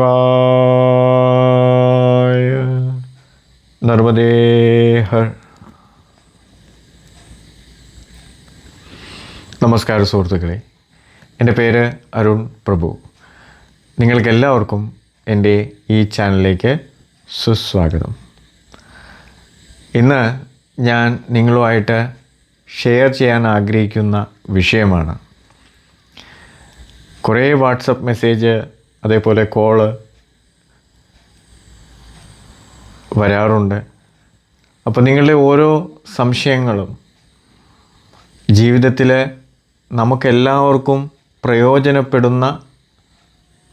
ശിവായ നർമ്മദേഹർ നമസ്കാരം സുഹൃത്തുക്കളെ. എന്റെ പേര് അരുൺ പ്രഭു. നിങ്ങൾക്കെല്ലാവർക്കും എന്റെ ഈ ചാനലിലേക്ക് സുസ്വാഗതം. ഇന്ന് ഞാൻ നിങ്ങളുമായിട്ട് ഷെയർ ചെയ്യാൻ ആഗ്രഹിക്കുന്ന വിഷയമാണ്. കുറേ വാട്സപ്പ് മെസ്സേജ് അതേപോലെ കോൾ വരാറുണ്ട്. അപ്പോൾ നിങ്ങളുടെ ഓരോ സംശയങ്ങളും ജീവിതത്തിലെ നമുക്കെല്ലാവർക്കും പ്രയോജനപ്പെടുന്ന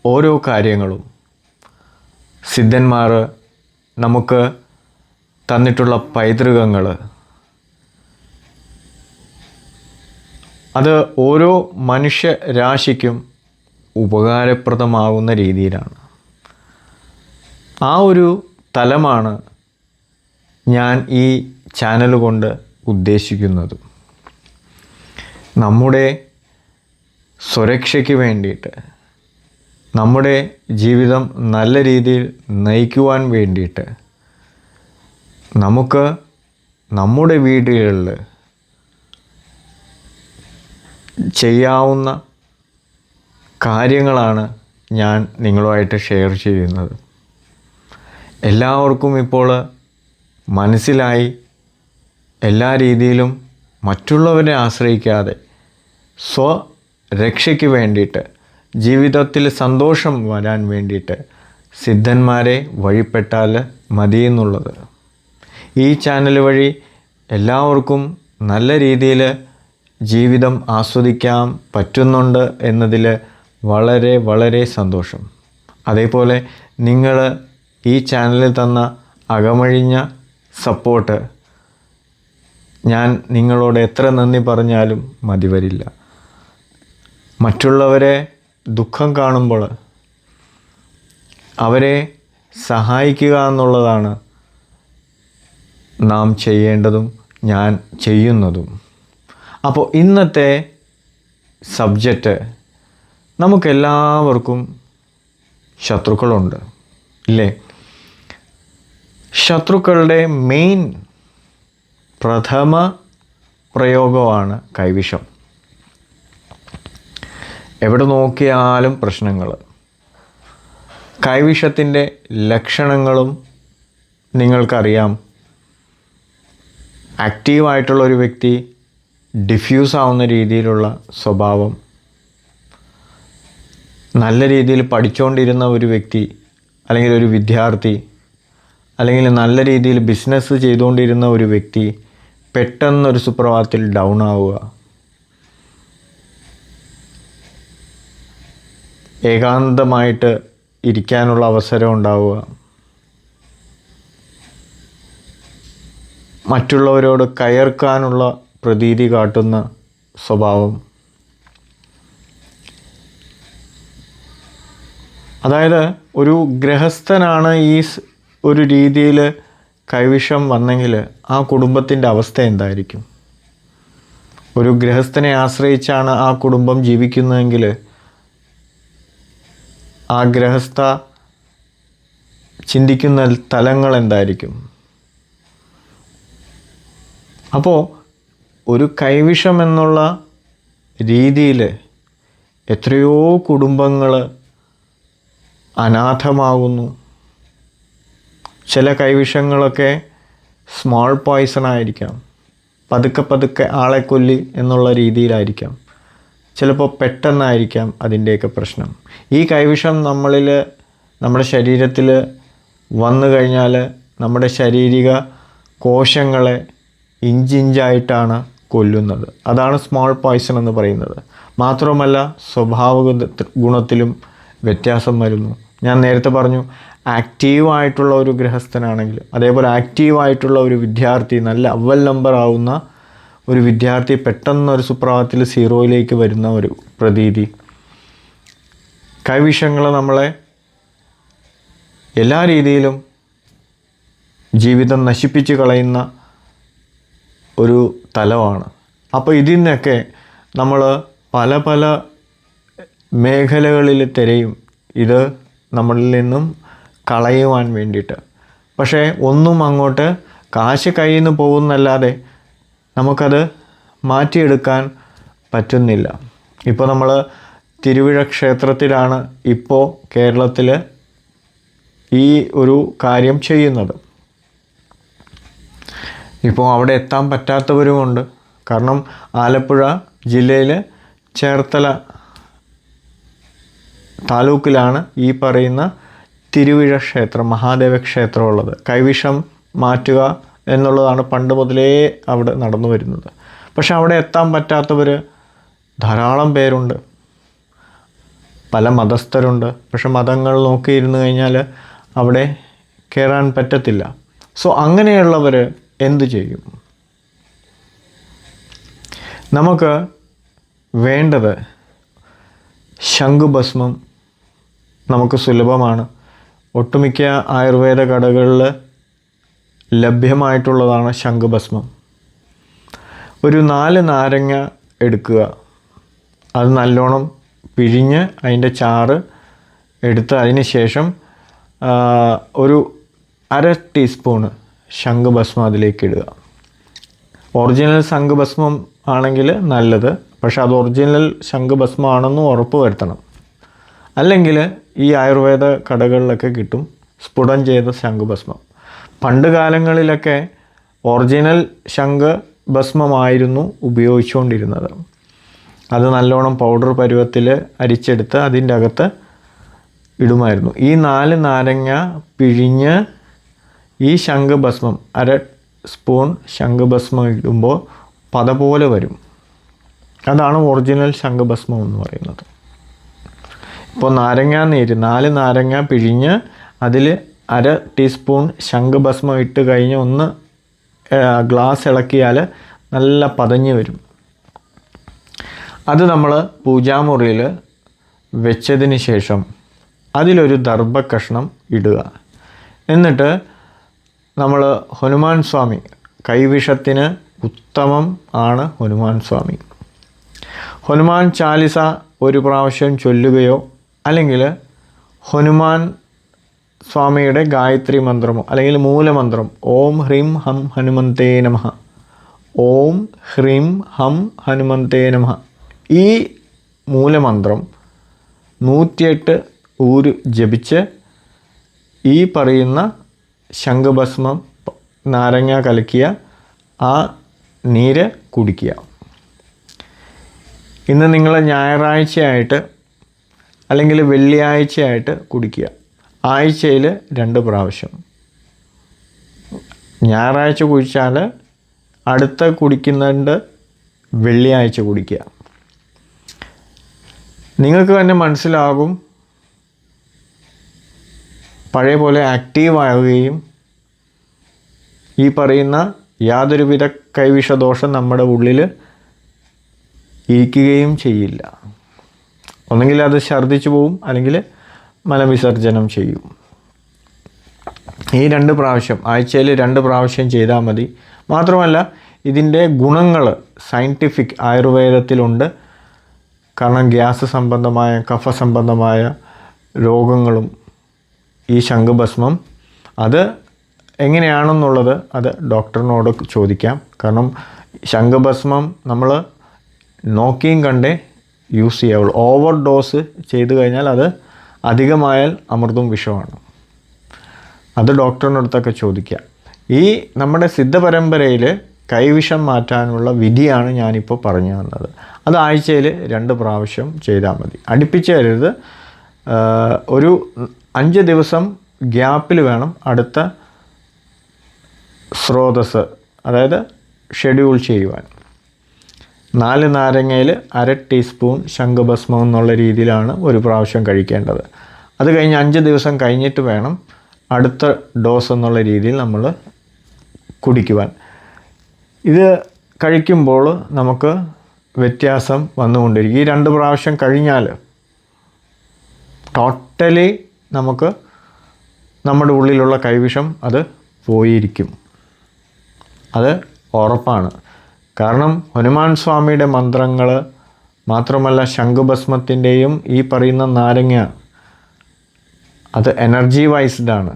ഓരോ കാര്യങ്ങളും സിദ്ധന്മാർ നമുക്ക് തന്നിട്ടുള്ള പൈതൃകങ്ങൾ അത് ഓരോ മനുഷ്യരാശിക്കും ഉപകാരപ്രദമാകുന്ന രീതിയിലാണ്. ആ ഒരു തലമാണ് ഞാൻ ഈ ചാനൽ കൊണ്ട് ഉദ്ദേശിക്കുന്നത്. നമ്മുടെ സുരക്ഷയ്ക്ക് വേണ്ടിയിട്ട് നമ്മുടെ ജീവിതം നല്ല രീതിയിൽ നയിക്കുവാൻ വേണ്ടിയിട്ട് നമുക്ക് നമ്മുടെ വീടുകളിൽ ചെയ്യാവുന്ന കാര്യങ്ങളാണ് ഞാൻ നിങ്ങളുമായിട്ട് ഷെയർ ചെയ്യുന്നത്. എല്ലാവർക്കും ഇപ്പോൾ മനസ്സിലായി എല്ലാ രീതിയിലും മറ്റുള്ളവരെ ആശ്രയിക്കാതെ സ്വരക്ഷയ്ക്ക് വേണ്ടിയിട്ട് ജീവിതത്തിൽ സന്തോഷം വരാൻ വേണ്ടിയിട്ട് സിദ്ധന്മാരെ വഴിപ്പെട്ടാൽ മതിയെന്നുള്ളത് ഈ ചാനൽ വഴി എല്ലാവർക്കും നല്ല രീതിയിൽ ജീവിതം ആസ്വദിക്കാൻ പറ്റുന്നുണ്ട് എന്നതിൽ വളരെ വളരെ സന്തോഷം. അതേപോലെ നിങ്ങൾ ഈ ചാനലിൽ തന്ന അകമഴിഞ്ഞ സപ്പോർട്ട് ഞാൻ നിങ്ങളോട് എത്ര നന്ദി പറഞ്ഞാലും മതി വരില്ല. മറ്റുള്ളവരെ ദുഃഖം കാണുമ്പോൾ അവരെ സഹായിക്കുക എന്നുള്ളതാണ് നാം ചെയ്യേണ്ടതും ഞാൻ ചെയ്യുന്നതും. അപ്പോൾ ഇന്നത്തെ സബ്ജക്റ്റ് നമുക്കെല്ലാവർക്കും ശത്രുക്കളുണ്ട് ഇല്ലേ? ശത്രുക്കളുടെ മെയിൻ പ്രഥമ പ്രയോഗമാണ് കൈവിഷം. എവിടെ നോക്കിയാലും പ്രശ്നങ്ങൾ. കൈവിഷത്തിന്റെ ലക്ഷണങ്ങളും നിങ്ങൾക്കറിയാം. ആക്റ്റീവായിട്ടുള്ള ഒരു വ്യക്തി ഡിഫ്യൂസ് ആവുന്ന രീതിയിലുള്ള സ്വഭാവം നല്ല രീതിയിൽ പഠിച്ചുകൊണ്ടിരുന്ന ഒരു വ്യക്തി അല്ലെങ്കിൽ ഒരു വിദ്യാർത്ഥി അല്ലെങ്കിൽ നല്ല രീതിയിൽ ബിസിനസ് ചെയ്തുകൊണ്ടിരുന്ന ഒരു വ്യക്തി പെട്ടെന്ന് ഒരു സുപ്രഭാതത്തിൽ ഡൗൺ ആവുക. ഏകാന്തമായിട്ട് ഇരിക്കാനുള്ള അവസരം ഉണ്ടാവുക. മറ്റുള്ളവരോട് കയർക്കാനുള്ള പ്രതീതി കാട്ടുന്ന സ്വഭാവം. അതായത് ഒരു ഗ്രഹസ്ഥനാണ് ഈ ഒരു രീതിയിൽ കൈവിഷം വന്നെങ്കിൽ ആ കുടുംബത്തിന്റെ അവസ്ഥ എന്തായിരിക്കും? ഒരു ഗൃഹസ്ഥനെ ആശ്രയിച്ചാണ് ആ കുടുംബം ജീവിക്കുന്നതെങ്കിൽ ആ ഗൃഹസ്ഥ ചിന്തിക്കുന്ന തലങ്ങൾ എന്തായിരിക്കും? അപ്പോൾ ഒരു കൈവിഷം എന്നുള്ള രീതിയിൽ എത്രയോ കുടുംബങ്ങൾ അനാഥമാകുന്നു ചില കൈവിഷങ്ങളൊക്കെ സ്മോൾ പോയ്സൺ ആയിരിക്കാം. പതുക്കെ പതുക്കെ ആളെ കൊല്ലി എന്നുള്ള രീതിയിലായിരിക്കാം. ചിലപ്പോൾ പെട്ടെന്നായിരിക്കാം അതിന്റെയൊക്കെ പ്രശ്നം. ഈ കൈവിഷം നമ്മളിൽ നമ്മുടെ ശരീരത്തിൽ വന്നു കഴിഞ്ഞാൽ നമ്മുടെ ശാരീരിക കോശങ്ങളെ ഇഞ്ചിഞ്ചായിട്ടാണ് കൊല്ലുന്നത്. അതാണ് സ്മോൾ പോയ്സൺ എന്ന് പറയുന്നത്. മാത്രമല്ല സ്വഭാവ ഗുണത്തിലും വ്യത്യാസം വരുന്നു. ഞാൻ നേരത്തെ പറഞ്ഞു ആക്റ്റീവായിട്ടുള്ള ഒരു ഗൃഹസ്ഥനാണെങ്കിൽ അതേപോലെ ആക്റ്റീവായിട്ടുള്ള ഒരു വിദ്യാർത്ഥി നല്ല അവൽ നമ്പർ ആവുന്ന ഒരു വിദ്യാർത്ഥി പെട്ടെന്ന് ഒരു സുപ്രഭാതത്തിൽ സീറോയിലേക്ക് വരുന്ന ഒരു പ്രതീതി. കൈവിഷങ്ങൾ നമ്മളെ എല്ലാ രീതിയിലും ജീവിതം നശിപ്പിച്ച് കളയുന്ന ഒരു തലമാണ് അപ്പോൾ ഇതിൽ നിന്നൊക്കെ നമ്മൾ പല പല മേഖലകളിൽ തിരയും. ഇത് നമ്മളിൽ നിന്നും കളയുവാൻ വേണ്ടിയിട്ട്. പക്ഷേ ഒന്നും അങ്ങോട്ട് കാശ് കയ്യിൽ നിന്ന് പോകുന്നല്ലാതെ നമുക്കത് മാറ്റിയെടുക്കാൻ പറ്റുന്നില്ല. ഇപ്പോൾ നമ്മൾ തിരുവിഴ ക്ഷേത്രത്തിലാണ് ഇപ്പോൾ കേരളത്തിൽ ഈ ഒരു കാര്യം ചെയ്യുന്നത്. ഇപ്പോൾ അവിടെ എത്താൻ പറ്റാത്തവരുമുണ്ട്. കാരണം ആലപ്പുഴ ജില്ലയിൽ ചേർത്തല താലൂക്കിലാണ് ഈ പറയുന്ന തിരുവിഴ ക്ഷേത്രം മഹാദേവ ക്ഷേത്രം ഉള്ളത് കൈവിഷം മാറ്റുക എന്നുള്ളതാണ് പണ്ട് മുതലേ അവിടെ നടന്നു വരുന്നത്. പക്ഷെ അവിടെ എത്താൻ പറ്റാത്തവർ ധാരാളം പേരുണ്ട്. പല മതസ്ഥരുണ്ട്. പക്ഷെ മതങ്ങൾ നോക്കിയിരുന്നു കഴിഞ്ഞാൽ അവിടെ കയറാൻ പറ്റത്തില്ല. സോ അങ്ങനെയുള്ളവർ എന്തു ചെയ്യും? നമുക്ക് വേണ്ടത് ശംഖുഭസ്മം നമുക്ക് സുലഭമാണ്. ഒട്ടുമിക്ക ആയുർവേദ കടകളിൽ ലഭ്യമായിട്ടുള്ളതാണ് ശംഖുഭസ്മം. ഒരു നാല് നാരങ്ങ എടുക്കുക. അത് നല്ലോണം പിഴിഞ്ഞ് അതിന്റെ ചാറ് എടുത്ത് അതിന് ശേഷം ഒരു അര ടീസ്പൂണ് ശംഖുഭസ്മം അതിലേക്ക് ഇടുക. ഒറിജിനൽ ശംഖുഭസ്മം ആണെങ്കിൽ നല്ലത്. പക്ഷെ അത് ഒറിജിനൽ ശംഖുഭസ്മം ആണെന്ന് ഉറപ്പ് വരുത്തണം. അല്ലെങ്കിൽ ഈ ആയുർവേദ കടകളിലൊക്കെ കിട്ടും സ്ഫുടം ചെയ്ത ശംഖുഭസ്മം. പണ്ട് കാലങ്ങളിലൊക്കെ ഒറിജിനൽ ശംഖുഭസ്മമായിരുന്നു ഉപയോഗിച്ചുകൊണ്ടിരുന്നത്. അത് നല്ലോണം പൗഡർ പരുവത്തിൽ അരിച്ചെടുത്ത് അതിന്റെ അകത്ത് ഇടുമായിരുന്നു. ഈ നാല് നാരങ്ങ പിഴിഞ്ഞ് ഈ ശംഖുഭസ്മം അര സ്പൂൺ ശംഖുഭസ്മം ഇടുമ്പോൾ പത പോലെ വരും. അതാണ് ഒറിജിനൽ ശംഖുഭസ്മം എന്ന് പറയുന്നത്. ഇപ്പോൾ നാരങ്ങ നീര് നാല് നാരങ്ങ പിഴിഞ്ഞ് അതിൽ അര ടീസ്പൂൺ ശംഖുഭസ്മം ഇട്ട് കഴിഞ്ഞ് ഒന്ന് ഗ്ലാസ് ഇളക്കിയാൽ നല്ല പതഞ്ഞ് വരും. അത് നമ്മൾ പൂജാമുറിയിൽ വെച്ചതിന് ശേഷം അതിലൊരു ദർഭ കഷ്ണം ഇടുക. എന്നിട്ട് നമ്മൾ ഹനുമാൻ സ്വാമി കൈവിഷത്തിന് ഉത്തമം ആണ് ഹനുമാൻ സ്വാമി. ഹനുമാൻ ചാലിസ ഒരു പ്രാവശ്യം ചൊല്ലുകയോ അല്ലെങ്കിൽ ഹനുമാൻ സ്വാമിയുടെ ഗായത്രി മന്ത്രമോ അല്ലെങ്കിൽ മൂലമന്ത്രം ഓം ഹ്രീം ഹം ഹനുമന്തേ നമ ഓം ഹ്രീം ഹം ഹനുമന്തേ നമ ഈ മൂലമന്ത്രം നൂറ്റിയെട്ട് ഊര് ജപിച്ച് ഈ പറയുന്ന ശംഖഭസ്മം നാരങ്ങ കലക്കിയ ആ നീര് കുടിക്കുക. ഇന്ന് നിങ്ങൾ ഞായറാഴ്ചയായിട്ട് അല്ലെങ്കിൽ വെള്ളിയാഴ്ചയായിട്ട് കുടിക്കുക. ആഴ്ചയിൽ രണ്ട് പ്രാവശ്യം. ഞായറാഴ്ച കുടിച്ചാൽ അടുത്ത കുടിക്കുന്നുണ്ട് വെള്ളിയാഴ്ച കുടിക്കുക. നിങ്ങൾക്ക് തന്നെ മനസ്സിലാകും. പഴയ പോലെ ആക്റ്റീവ് ആവുകയും ഈ പറയുന്ന യാതൊരുവിധ കൈവിഷദോഷം നമ്മുടെ ഉള്ളിൽ ഇരിക്കുകയും ചെയ്യില്ല. ഒന്നെങ്കിൽ അത് ഛർദ്ദിച്ചു പോവും അല്ലെങ്കിൽ മലവിസർജനം ചെയ്യും. ഈ രണ്ട് പ്രാവശ്യം ആഴ്ചയിൽ രണ്ട് പ്രാവശ്യം ചെയ്താൽ മതി. മാത്രമല്ല ഇതിന്റെ ഗുണങ്ങൾ സയന്റിഫിക് ആയുർവേദത്തിലുണ്ട്. കാരണം ഗ്യാസ് സംബന്ധമായ കഫ സംബന്ധമായ രോഗങ്ങളും ഈ ശംഖുഭസ്മം അത് എങ്ങനെയാണെന്നുള്ളത് അത് ഡോക്ടറിനോട് ചോദിക്കാം. കാരണം ശംഖുഭസ്മം നമ്മൾ നോക്കിയും കണ്ടേ യൂസ് ചെയ്യാവുള്ളൂ ഓവർ ഡോസ് ചെയ്തു കഴിഞ്ഞാൽ അത് അധികമായാൽ അമൃതും വിഷമാണ്. അത് ഡോക്ടറിനടുത്തൊക്കെ ചോദിക്കുക ഈ നമ്മുടെ സിദ്ധപരമ്പരയിൽ കൈവിഷം മാറ്റാനുള്ള വിധിയാണ് ഞാനിപ്പോൾ പറഞ്ഞു തന്നത്. അത് ആഴ്ചയിൽ രണ്ട് പ്രാവശ്യം ചെയ്താൽ മതി. അടുപ്പിച്ച് തരരുത് ഒരു അഞ്ച് ദിവസം ഗ്യാപ്പിൽ വേണം അടുത്ത സ്രോതസ് അതായത് ഷെഡ്യൂൾ ചെയ്യുവാൻ. നാല് നാരങ്ങയിൽ അര ടീസ്പൂൺ ശംഖുഭസ്മം എന്നുള്ള രീതിയിലാണ് ഒരു പ്രാവശ്യം കഴിക്കേണ്ടത്. അത് കഴിഞ്ഞ് അഞ്ച് ദിവസം കഴിഞ്ഞിട്ട് വേണം അടുത്ത ഡോസ് എന്നുള്ള രീതിയിൽ നമ്മൾ കുടിക്കുവാൻ. ഇത് കഴിക്കുമ്പോൾ നമുക്ക് വ്യത്യാസം വന്നുകൊണ്ടിരിക്കും. ഈ രണ്ട് പ്രാവശ്യം കഴിഞ്ഞാൽ ടോട്ടലി നമുക്ക് നമ്മുടെ ഉള്ളിലുള്ള കൈവിഷം അത് പോയിരിക്കും. അത് ഉറപ്പാണ്. കാരണം ഹനുമാൻ സ്വാമിയുടെ മന്ത്രങ്ങൾ മാത്രമല്ല ശംഖുഭസ്മത്തിന്റെയും ഈ പറയുന്ന നാരങ്ങ അത് എനർജി വൈസ്ഡാണ്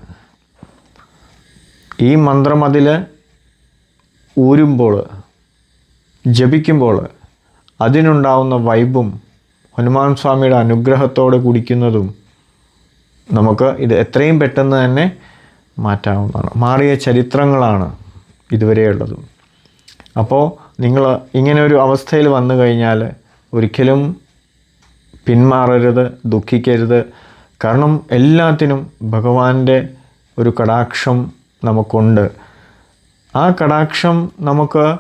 ഈ മന്ത്രം അതിൽ ഊരുമ്പോൾ ജപിക്കുമ്പോൾ അതിനുണ്ടാവുന്ന വൈബും ഹനുമാൻ സ്വാമിയുടെ അനുഗ്രഹത്തോടെ കുടിക്കുന്നതും നമുക്ക് ഇത് എത്രയും പെട്ടെന്ന് തന്നെ മാറ്റാവുന്നതാണ്. മാറിയ ചരിത്രങ്ങളാണ് ഇതുവരെയുള്ളത്. അപ്പോൾ നിങ്ങൾ ഇങ്ങനെ ഒരു അവസ്ഥയിൽ വന്നു കഴിഞ്ഞാൽ ഒരിക്കലും പിന്മാറരുത് ദുഃഖിക്കരുത്. കാരണം എല്ലാത്തിനും ഭഗവാന്റെ ഒരു കടാക്ഷം നമുക്കുണ്ട്. ആ കടാക്ഷം നമുക്ക്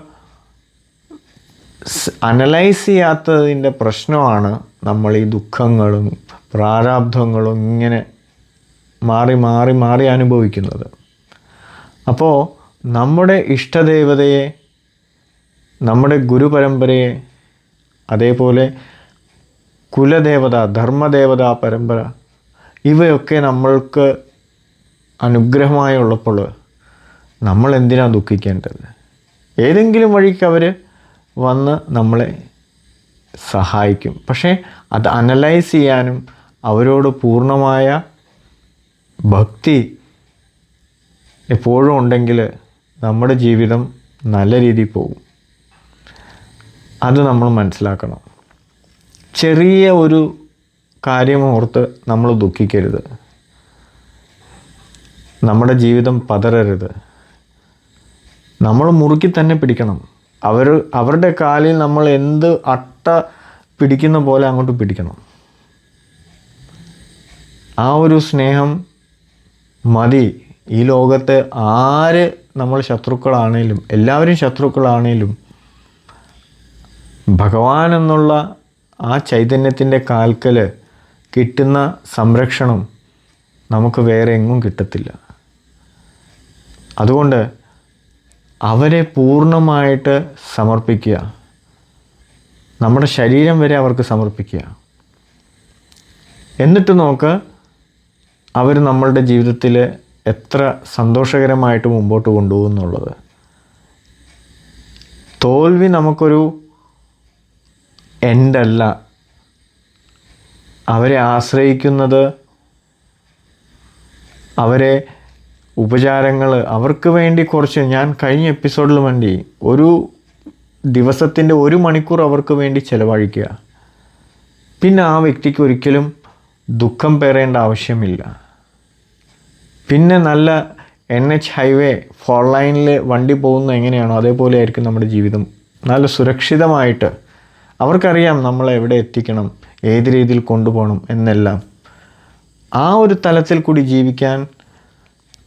അനലൈസ് ചെയ്യാത്തതിന്റെ പ്രശ്നമാണ് നമ്മൾ ഈ ദുഃഖങ്ങളും പ്രാരാബ്ധങ്ങളും ഇങ്ങനെ മാറി മാറി മാറി അനുഭവിക്കുന്നത്. അപ്പോൾ നമ്മുടെ ഇഷ്ടദേവതയെ നമ്മുടെ ഗുരുപരമ്പരയെ അതേപോലെ കുലദേവത ധർമ്മദേവത പരമ്പര ഇവയൊക്കെ നമ്മൾക്ക് അനുഗ്രഹമായി ഉള്ളപ്പോൾ നമ്മൾ എന്തിനാണ് ദുഃഖിക്കേണ്ടത്? ഏതെങ്കിലും വഴിക്ക് അവർ വന്ന് നമ്മളെ സഹായിക്കും. പക്ഷേ അത് അനലൈസ് ചെയ്യാനും അവരോട് പൂർണമായ ഭക്തി എപ്പോഴും ഉണ്ടെങ്കിൽ നമ്മുടെ ജീവിതം നല്ല രീതിയിൽ പോകും. അത് നമ്മൾ മനസ്സിലാക്കണം. ചെറിയ ഒരു കാര്യം ഓർത്ത് നമ്മൾ ദുഃഖിക്കരുത്. നമ്മുടെ ജീവിതം പതറരുത്. നമ്മൾ മുറുക്കി തന്നെ പിടിക്കണം. അവർ അവരുടെ കാലിൽ നമ്മൾ എന്ത് അട്ട പിടിക്കുന്ന പോലെ അങ്ങോട്ട് പിടിക്കണം. ആ ഒരു സ്നേഹം മതി. ഈ ലോകത്തെ ആര് നമ്മൾ ശത്രുക്കളാണേലും എല്ലാവരും ശത്രുക്കളാണേലും ഭഗവാൻ എന്നുള്ള ആ ചൈതന്യത്തിന്റെ കാൽക്കൽ കിട്ടുന്ന സംരക്ഷണം നമുക്ക് വേറെ എങ്ങും കിട്ടത്തില്ല. അതുകൊണ്ട് അവരെ പൂർണമായിട്ട് സമർപ്പിക്കുക. നമ്മുടെ ശരീരം വരെ അവർക്ക് സമർപ്പിക്കുക. എന്നിട്ട് നോക്ക് അവർ നമ്മളുടെ ജീവിതത്തിൽ എത്ര സന്തോഷകരമായിട്ട് മുമ്പോട്ട് കൊണ്ടുപോകുന്നുള്ളത്. തോൽവി നമുക്കൊരു എൻഡല്ല. അവരെ ആശ്രയിക്കുന്നത് അവരെ ഉപചാരങ്ങൾ അവർക്ക് വേണ്ടി കുറച്ച് ഞാൻ കഴിഞ്ഞ എപ്പിസോഡിൽ വേണ്ടി ഒരു ദിവസത്തിന്റെ ഒരു മണിക്കൂർ അവർക്ക് വേണ്ടി ചിലവഴിക്കുക. പിന്നെ ആ വ്യക്തിക്ക് ഒരിക്കലും ദുഃഖം പേറേണ്ട ആവശ്യമില്ല. പിന്നെ നല്ല എൻ എച്ച് ഹൈവേ ഫോർ ലൈനിൽ വണ്ടി പോകുന്ന എങ്ങനെയാണോ അതേപോലെ ആയിരിക്കും നമ്മുടെ ജീവിതം. നല്ല സുരക്ഷിതമായിട്ട് അവർക്കറിയാം നമ്മൾ എവിടെ എത്തിക്കണം ഏത് രീതിയിൽ കൊണ്ടുപോകണം എന്നെല്ലാം. ആ ഒരു തലത്തിൽ കൂടി ജീവിക്കാൻ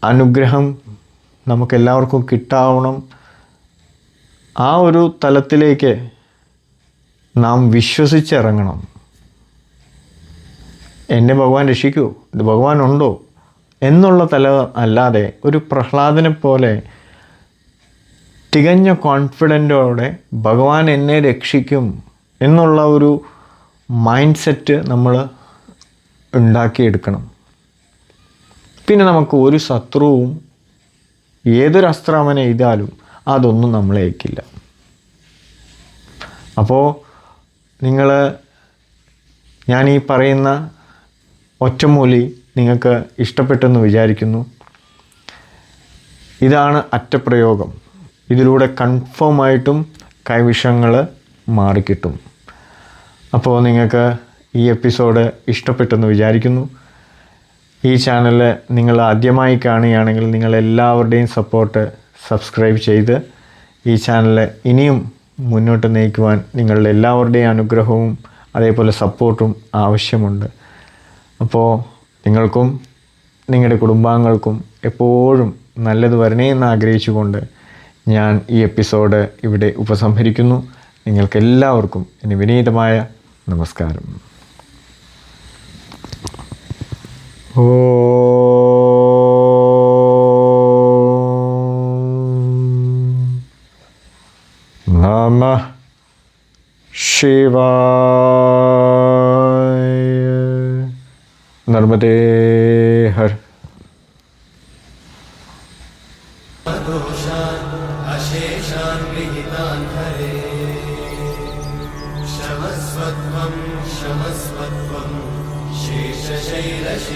അനുഗ്രഹം നമുക്കെല്ലാവർക്കും കിട്ടാവണം. ആ ഒരു തലത്തിലേക്ക് നാം വിശ്വസിച്ചിറങ്ങണം. എന്നെ ഭഗവാൻ രക്ഷിക്കൂ ഇത് ഭഗവാൻ ഉണ്ടോ എന്നുള്ള തല അല്ലാതെ ഒരു പ്രഹ്ലാദനെ പോലെ തികഞ്ഞ കോൺഫിഡന്റോടെ ഭഗവാൻ എന്നെ രക്ഷിക്കും. എന്നുള്ള ഒരു മൈൻഡ് സെറ്റ് നമ്മൾ ഉണ്ടാക്കിയെടുക്കണം. പിന്നെ നമുക്ക് ഒരു ശത്രുവും ഏതൊരു അസ്ത്രം എഴുതാലും അതൊന്നും നമ്മളെ ഏക്കില്ല അപ്പോൾ നിങ്ങൾ ഞാൻ ഈ പറയുന്ന ഒറ്റമൂലി നിങ്ങൾക്ക് ഇഷ്ടപ്പെട്ടെന്ന് വിചാരിക്കുന്നു. ഇതാണ് അറ്റപ്രയോഗം. ഇതിലൂടെ കൺഫേം ആയിട്ടും കൈവിഷങ്ങൾ മാറിക്കിട്ടും. അപ്പോൾ നിങ്ങൾക്ക് ഈ എപ്പിസോഡ് ഇഷ്ടപ്പെട്ടെന്ന് വിചാരിക്കുന്നു. ഈ ചാനൽ നിങ്ങൾ ആദ്യമായി കാണുകയാണെങ്കിൽ നിങ്ങൾ എല്ലാവരുടെയും സപ്പോർട്ട് സബ്സ്ക്രൈബ് ചെയ്ത് ഈ ചാനൽ ഇനിയും മുന്നോട്ട് നയിക്കുവാൻ നിങ്ങളുടെ എല്ലാവരുടെയും അനുഗ്രഹവും അതേപോലെ സപ്പോർട്ടും ആവശ്യമുണ്ട്. അപ്പോൾ നിങ്ങൾക്കും നിങ്ങളുടെ കുടുംബാംഗങ്ങൾക്കും എപ്പോഴും നല്ലത് വരണേ എന്ന് ആഗ്രഹിച്ചുകൊണ്ട് ഞാൻ ഈ എപ്പിസോഡ് ഇവിടെ ഉപസംഹരിക്കുന്നു. നിങ്ങൾക്കെല്ലാവർക്കും നിങ്ങൾക്ക് എല്ലാവർക്കും नमस्कार ओ नम शिवा नर्मदे हर अशेषान् विहितान् हर मस्वत्वं शीर्षशैलशिखामये